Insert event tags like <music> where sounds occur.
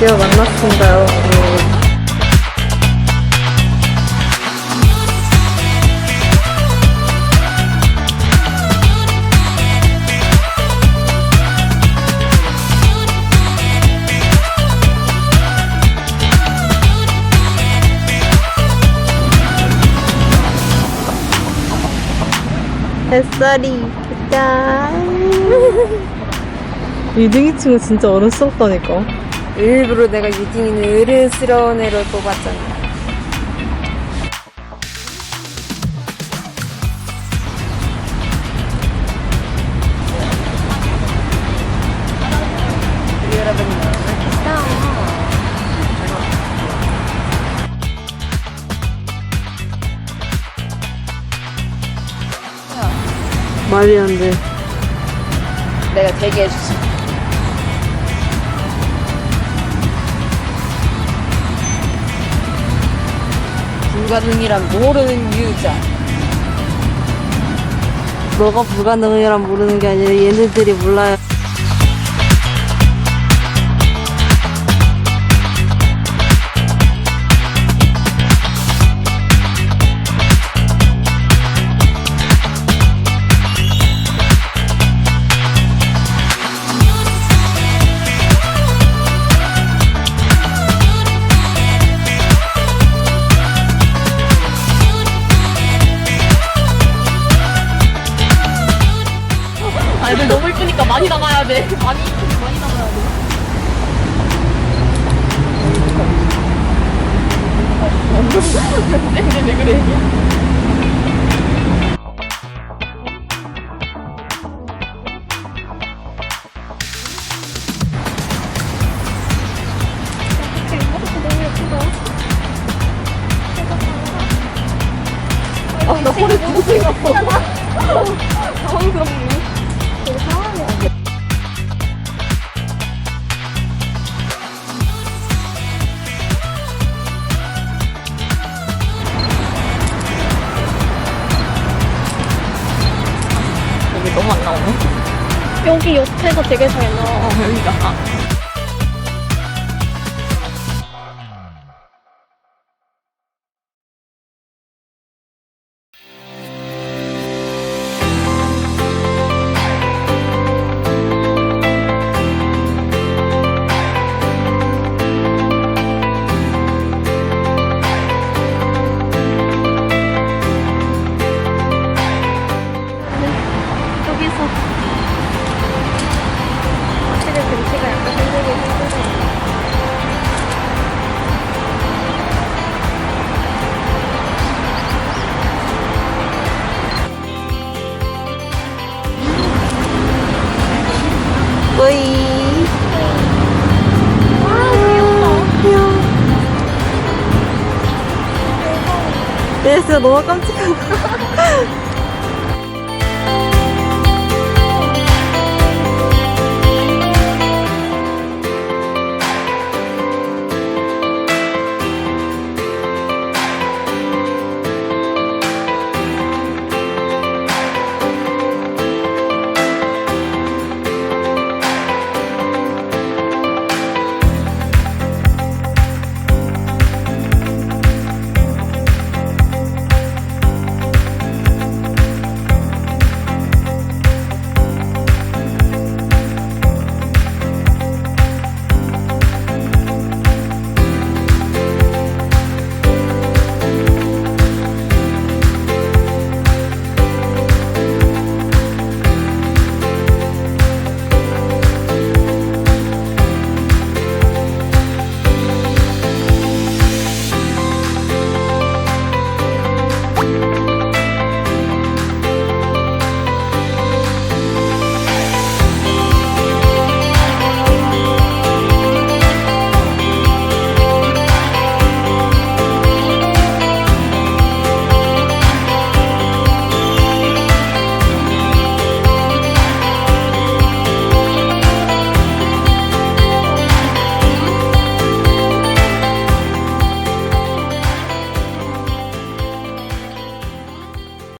드디어 만났습니다, 여러분. 햇살이 짠. 유등이층은 진짜 어른스럽다니까. 일부러 내가 유진이는 어른스러운 애를 뽑았잖아. 말이 안 돼. 내가 되게 해주지. 불가능이란 모르는 유자. 너가 불가능이란 모르는 게 아니라 얘네들이 몰라요. 아, 애들 너무 이쁘니까 많이 나가야 돼. <laughs> 많이 이쁘니 많이 나가야 돼. 왜, 왜 그래? 아, 나 허리 너무 생겼어. <laughs> 당황스럽네. 여기 너무 안 나오네. 여기 옆에서 되게 잘 나와. 어, 여기가. 얘 진짜 너무 깜찍하다.